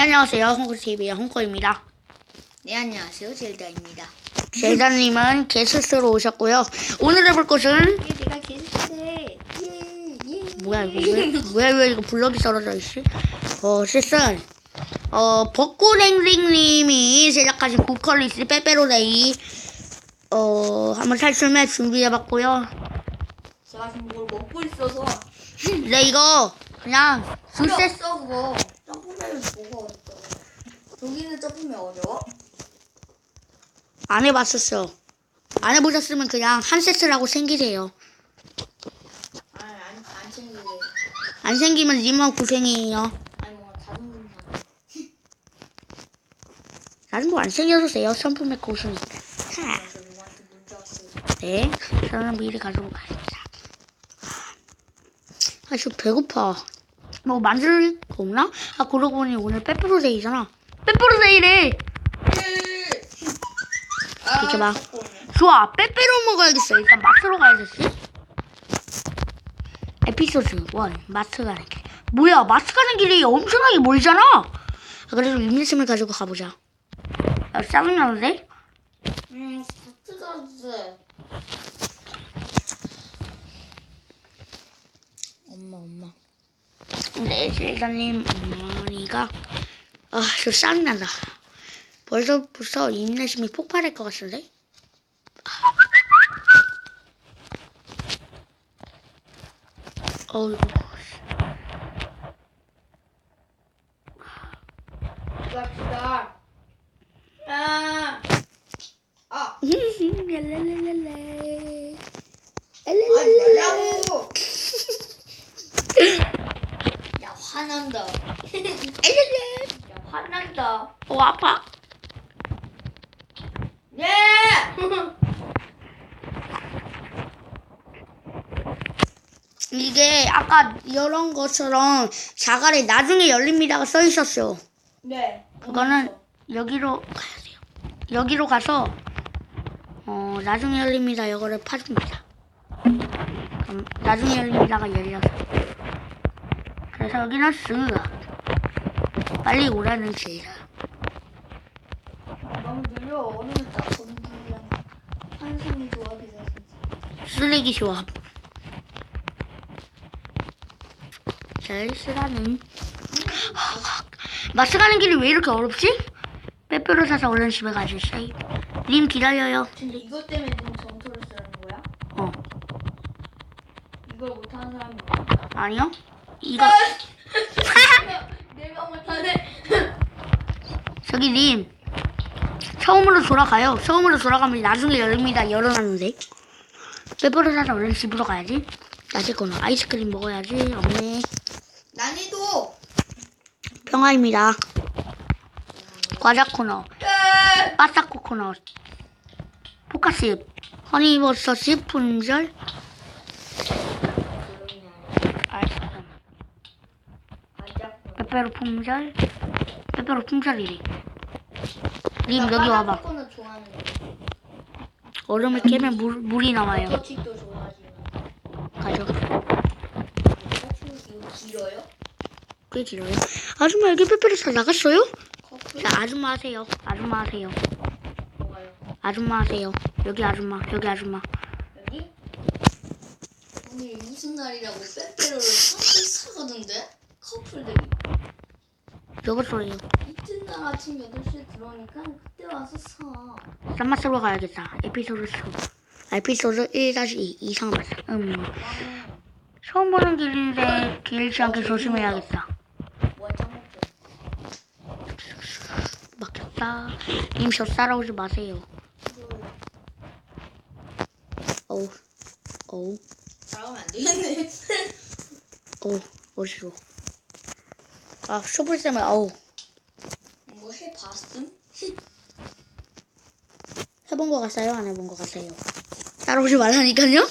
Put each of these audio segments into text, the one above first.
네, 안녕하세요. 홍코TV의 홍코입니다. 네 안녕하세요 젤다입니다. 제자님은 게스트로 오셨고요. 오늘 해볼 것은 예 내가 게스트해. 예예. 뭐야 이거 왜, 왜, 왜 이거 블럭이 떨어져 있지? 어, 실은 어, 벚꽃행생님이 제작하신 고컬리스 빼빼로데이 어, 한번 탈출맵 준비해봤고요. 제가 지금 뭘 먹고 있어서. 네, 이거 그냥 둘째 없어 그거. 점프맨을 보고 저기는 점프맨 어려워? 안 해봤었어. 안 해보셨으면 그냥 한 세트라고 생기세요. 아니 안 안 챙기게. 안 생기면 님만 고생이에요. 아니 뭐 자존심 상해. 나는 뭐 안 생겨도 돼요. 선풍맥 고수니까. 하. 그래서 누구한테 문자 왔어요. 네, 저는 미리 가지고 가겠습니다. 아, 저 배고파. 뭐 만들 거 없나? 아, 그러고 보니 오늘 빼빼로데이잖아. 아, 비켜봐. 자꾸 오네. 좋아, 빼빼로 먹어야겠어. 일단 마트로 가야겠지? 에피소드 1, 마트 가는 길. 뭐야, 마트 가는 길이 엄청나게 멀잖아? 아, 그래도 인내심을 가지고 가보자. 야, 짜증나는데? 음 스트레스. 엄마 엄마. 네, 제자님 어머니가 아, 저 짜증난다. 벌써부터 인내심이 폭발할 것 같은데? 어이구. 갑시다. 아. 아. 랄랄랄랄라. 아니 랄랄랄라. 말라고. 야 화난다. 랄랄랄라. 야 화난다. 어, 아파. 네. 이게 아까 이런 것처럼 자갈에 나중에 열립니다가 써 있었어. 네. 그거는 여기로 가야 돼요. 여기로 가서 어 나중에 열립니다. 이거를 파줍니다. 그럼 나중에 열립니다가 열려서 그래서 여기는 쓱 빨리 오라는 지라 너무 느려 얼음을 딱 건드리면 한숨이 조합이다 진짜. 쓰레기 조합. 잘 쓰라는 마스 가는 길이 왜 이렇게 어렵지? 빼빼로 사서 얼른 집에 가주세요. 님 기다려요. 진짜 이것 때문에 지금 점토를 쓰는 거야? 어 이걸 못하는 사람이 많아. 아니요. 이거 내가 못하네. 저기 님 처음으로 돌아가요. 처음으로 돌아가면 나중에 열립니다. 열어놨는데 빼빼로 사서 얼른 집으로 가야지. 야채거나 아이스크림 먹어야지. 없네. 난이도. 평화입니다. 과자 코너, 바삭코 코너, 포카칩, 허니버섯칩 분절, 아이스크림, 빼빼로 품절, 빼빼로 품절이래. 님 여기 와봐. 거는 좋아하는 거. 얼음을 깨면 물, 물이 나와요. 터치도 좋아하지만. 가져. 터치 이거 길어요? 꽤 길어요. 아줌마 여기 빼빼로 다 나갔어요? 커플? 자, 아줌마 하세요. 아줌마 하세요. 뭐가요? 아줌마 하세요. 여기 아줌마, 여기 아줌마. 여기? 오늘 무슨 날이라고 빼빼로를 싹 사거든데? 커플들이. 소리요. 이튿날 아침 8시에 들어오니까 그때 와서 사. 쌈맛으로 가야겠다. 에피소드 2. 에피소드 1-2 이상 발사. 음. 처음 보는 길인데 길지 않게 조심해야겠다. 막혔다. 님 저 따라오지 마세요. 어우, 어우, 나가면 안 되겠네. 어우, 어지러워. 아, 쇼플 때문에, 어우. 뭐 해봤음? 해본 거 같아요? 안 해본 거 같아요? 따라오지 말라니까요?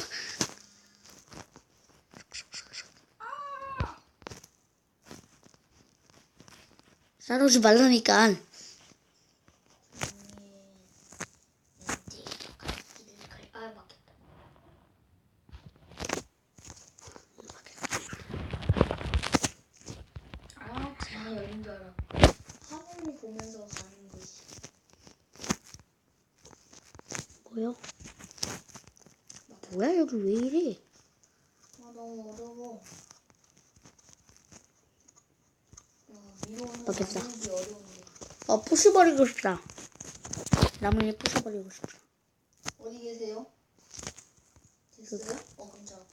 따라오지 말라니까. 아 막혔다. 아, 잘 열린 줄 알아. 어려워요. 뭐야 여기 왜 이래? 아 너무 어려워. 와 위로는 어, 부숴버리고 싶다. 나무에 부숴버리고 싶다. 어디 계세요? 됐어요? 어 깜짝.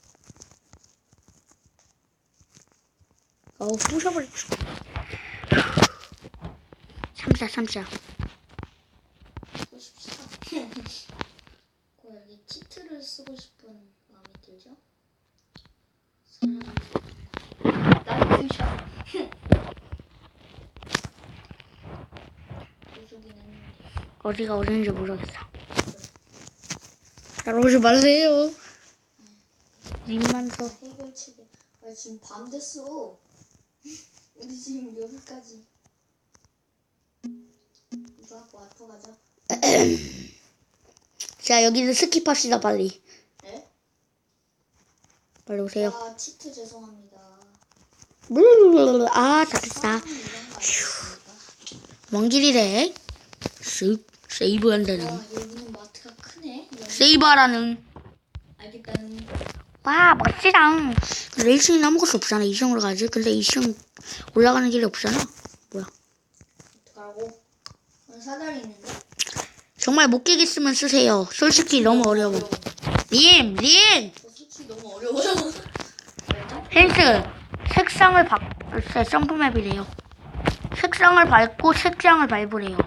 어 부숴버리고 싶다. 삼자 삼자. 쓰고 싶다. 그 여기 치트를 쓰고 싶은 마음이 들죠? 나이스 샷. 부수긴 했는데. 어디가 어딘지 모르겠어. 따라오지 마세요. 님만 더. 해결책이. 아 지금 밤 됐어. 우리 지금 여기까지. 이거 갖고 앞으로 가자. 자 여기는 스킵합시다 빨리. 네? 빨리 오세요. 아 치트 죄송합니다. 물르르르르. 아 이런 거 아니겠습니까? 먼 길이래. 쓱 세이브 한다는. 와 여기는 마트가 크네. 여기. 세이브하라는. 알겠다는. 와 멋지다. 근데 1층에 아무것도 없잖아. 2층으로 가지. 근데 2층 올라가는 길이 없잖아. 뭐야? 어떡하라고? 오늘 사다리 있는데? 정말 못 깨겠으면 쓰세요. 솔직히 너무 어려워. 님, 님! 저 솔직히 너무 어려워요. 힌트. 색상을 바, 세- 점프맵이래요. 색상을 밟고 색장을 밟으래요.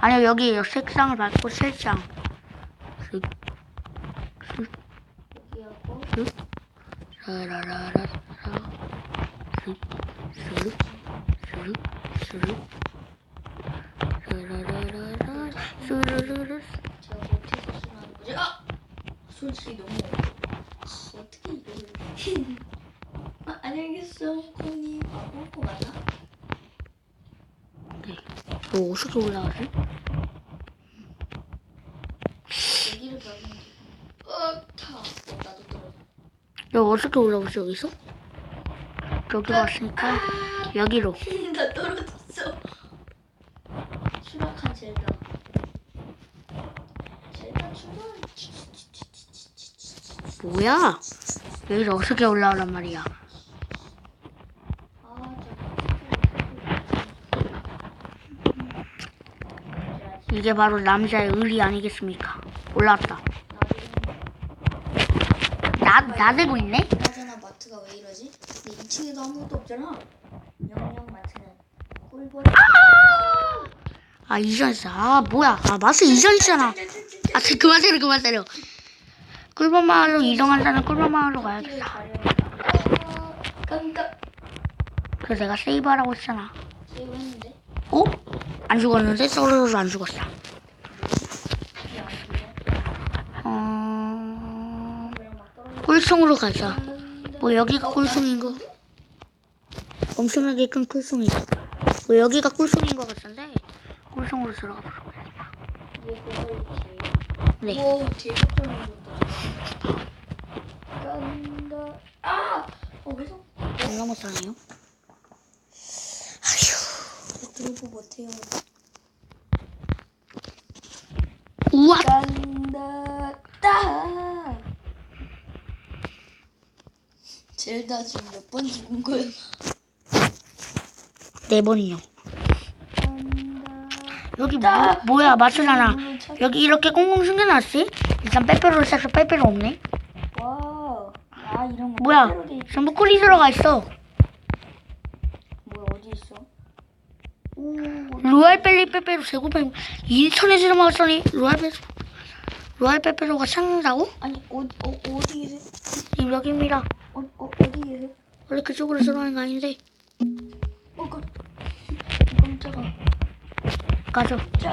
아니요, 여기에요. 색상을 밟고 색장. 슥, 여기하고 슥. 라라라라. 슥, 슥, 슥, 슥. 라라라라라. 스르르르. 제가 못해서 쓰는 거지? 아! 솔직히 너무 어떻게 이거를. 아, 안녕히 계세요, 코니. 아, 뽀뽀 맞나? 뭐 어떻게 올라가지? 여기를 밟으면 돼. 어, 타. 어, 나도 떨어져. 여기 어떻게 올라오지 여기서? 여기 왔으니까 여기로 나 떨어졌어. 추락한 젤다. 젤다 출발. 뭐야? 여기서 어떻게 올라오란 말이야 아, 이게 바로 남자의 의리 아니겠습니까? 올라왔다 나, 나대고 있네? 그나저나 마트가 왜 이러지? 근데 2층에도 아무것도 없잖아. 명령 마트는 꿀벌이. 아 이전이잖아 아 뭐야 아 마스 이전이잖아 아 저- 그만 때려 그만 때려 꿀밤 마을로 이동한다는 꿀밤 마을로 가야겠다 깜깜. 그래서 내가 세이브하라고 했잖아 세이브했는데? 어? 안 죽었는데? 떨어져서 안 죽었어 어... 꿀송으로 가자 뭐 여기가 꿀송인 거 엄청나게 큰 꿀송이다 뭐 여기가 꿀송인 것 같은데 꿀송으로 들어가 그거였지. 네. 간다. 아! 어, 왜서? 안 넘어서네요 드로프 못해요. 우와 간다. 따! 젤다 지금 몇 번 죽은 거야? 네 번이요. 여기 뭐, 뭐야 맞추잖아 여기 이렇게 꽁꽁 숨겨놨지? 일단 빼빼로를 싹서 빼빼로 없네 와, 아 이런 거 뭐야 빼빼로 전부 꿀이 들어가 있어 뭐야 어디 있어? 오, 로얄 벨리 빼빼로 제곱하면 인터넷에서 먹었더니 로얄 빼 로얄 빼빼로가 찾는다고? 아니 어, 어 어디? 지금 여기입니다 어, 어 어디 계세요? 원래 그쪽으로 들어가는 거 아닌데 어 깜, 깜짝아. 가죠 짜.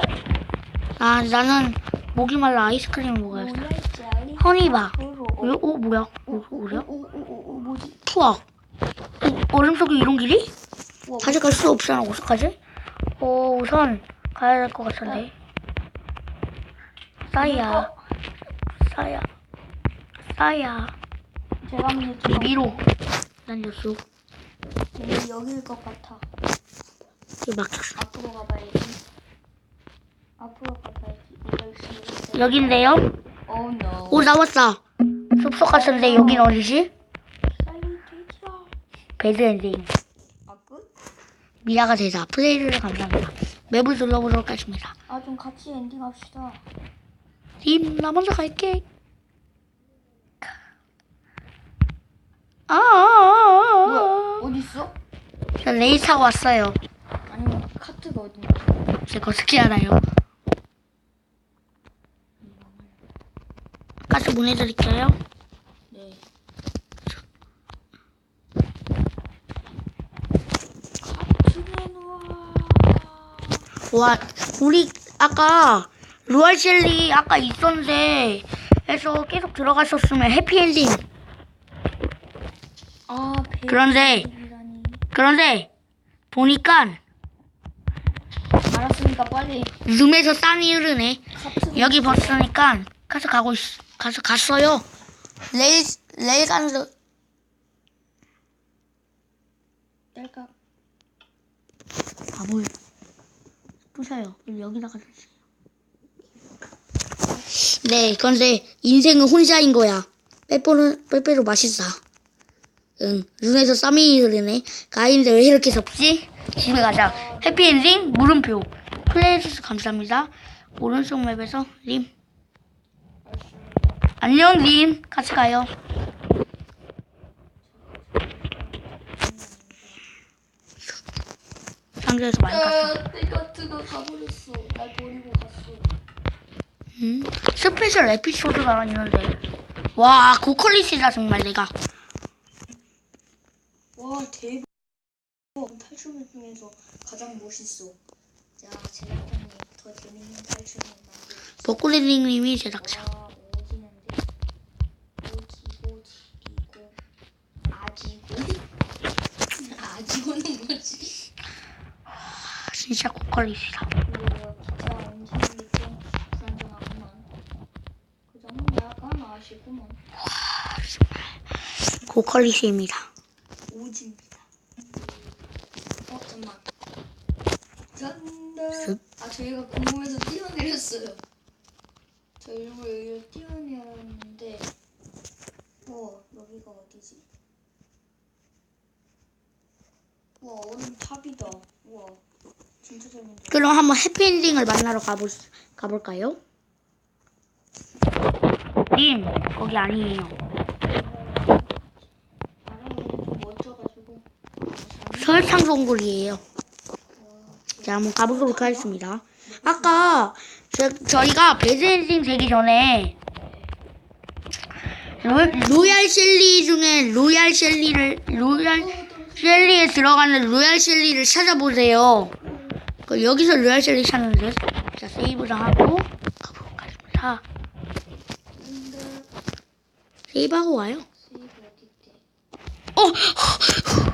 아 나는 목이 말라 아이스크림을 먹어야겠다 짜리? 허니바 앞으로. 어, 어 뭐야? 어, 어, 뭐야? 어, 어, 어, 어, 뭐지? 푸아 어, 얼음 속에 이런 길이? 우와, 다시 갈 수 없잖아 어떡하지? 어 우선 가야 될 것 같은데 싸이야 싸야 싸야 제가 한번 여쭤봐. 위로 날렸어 여기 여기일 것 같아. 이거 막혔어 앞으로 가봐야지. 앞으로 가봐야지. 여긴데요? Oh no. 오 나왔어. 숲속 같은데 여긴 어디지? 배드 엔딩. 아 끝? 미라가 대사 플레이를 감사합니다. 맵을 둘러보도록 하겠습니다. 아 좀 같이 엔딩 합시다. 님, 나 먼저 갈게. 아, 아, 아, 아, 뭐야? 아. 어디 있어? 저 레이 타고 왔어요. 아니면 카트가 어디? 제가 어떻게 알아요? 가스 보내드릴게요. 네. 와. 와, 우리 아까 루알 젤리 아까 있었는데 해서 계속 들어갔었으면 해피엔딩. 아 배. 그런데. 그런데 보니까 알았으니까 빨리 룸에서 땀이 흐르네. 여기 봤으니까 가서 가고 있, 가서 갔어요. 레일 레일 가는 데 뗄까? 바보요. 부셔요. 여기다가 주세요. 네, 그런데 인생은 혼자인 거야. 빼빼로 빼빼로 맛있어. 응, 눈에서 쌈이 흐르네. 가인데 왜 이렇게 덥지? 집에 가자. 해피엔딩 물음표. 플레이해주셔서 감사합니다. 오른쪽 맵에서 님. 안녕 님. 같이 가요. 상자에서 많이 갔어. 야, 내 카트가 가버렸어. 날 버리고 갔어. 음, 스페셜 에피소드가 있는데. 와, 고퀄리티다, 정말 내가. 와 대박. 탈출물 중에서 가장 멋있어. 자 제작자님 더 재밌는 탈출물 만들. 버꾸리님이 제작자. 와 오지는데. 오지고 지리고 아지고. 아지고는 뭐지? 아, 진짜 기차 좀 불안정하구만. 그 약간 아쉽구만. 고퀄리티입니다. 오지입니다. 어 잠만. 잔다. 습. 아 저희가 공모에서 뛰어내렸어요. 저 일부러 여기로 뛰어내렸는데, 어 여기가 어디지? 와 얼음 탑이다. 우와 진짜 재밌다. 그럼 한번 해피엔딩을 만나러 가볼, 가볼까요? 님, 거기 아니에요. 나랑 좀 멋져가지고. 설탕 동굴이에요. 자, 한번 가보도록 하겠습니다. 아까 저, 저희가 배드엔딩 되기 전에 로, 로얄 젤리 중에 로얄 젤리를 로얄 젤리에 들어가는 로얄 젤리를 찾아보세요. 그 여기서 로얄 젤리 찾는데 자 세이브를 하고 가보도록 하겠습니다. 세이브하고 와요. 세이브 어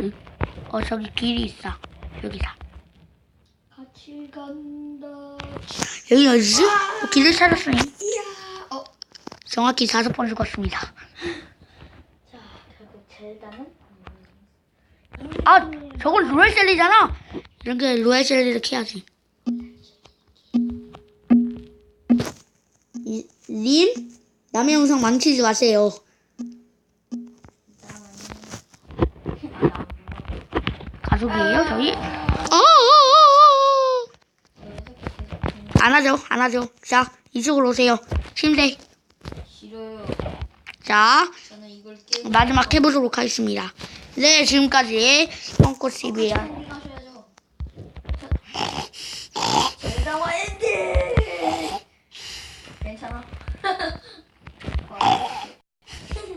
디 있대? 어, 어 저기 길이 있어. 여기다. 같이 간다. 여기 어디지? 어, 길을 찾았으니. 어. 정확히 다섯 번 죽었습니다. 자 결국 젤다는 아, 저건 로얄 젤리잖아. 이렇게 로얄 젤리를 캐야지. 이- 님, 남의 영상 망치지 마세요. 가족이에요, 저희? 어, 어, 어, 어. 안 하죠, 안 하죠. 자, 이쪽으로 오세요. 침대. 싫어요. 자, 마지막 해보도록 하겠습니다. 네, 지금까지 펑코 TV야. 엔딩 하셔야죠. 젤다와 엔딩. 괜찮아.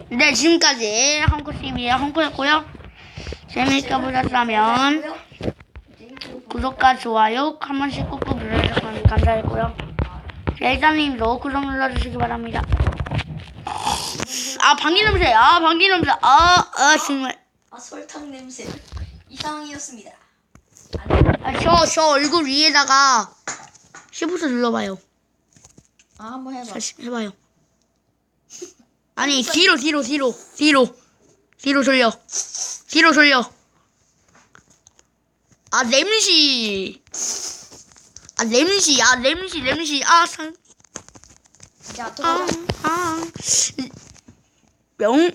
네, 지금까지 펑코 TV의 펑코였고요. 재밌게 보셨다면 구독과 좋아요 한 번씩 꾹꾹 눌러주시면 감사하겠고요. 일단님도 구독 눌러주시기 바랍니다. 아, 방귀 냄새, 아, 방귀 냄새, 아, 아, 정말. 아 설탕 냄새 이상이었습니다. 아, 저, 저 얼굴 위에다가 시프트 눌러봐요. 아 한번 해봐. 다시 해봐요. 아니 뒤로 뒤로 뒤로 뒤로 뒤로 돌려 뒤로 돌려. 아 냄새. 아아 램시 아 램시 램시 아 상 자, 들어가자. 아, 아. 명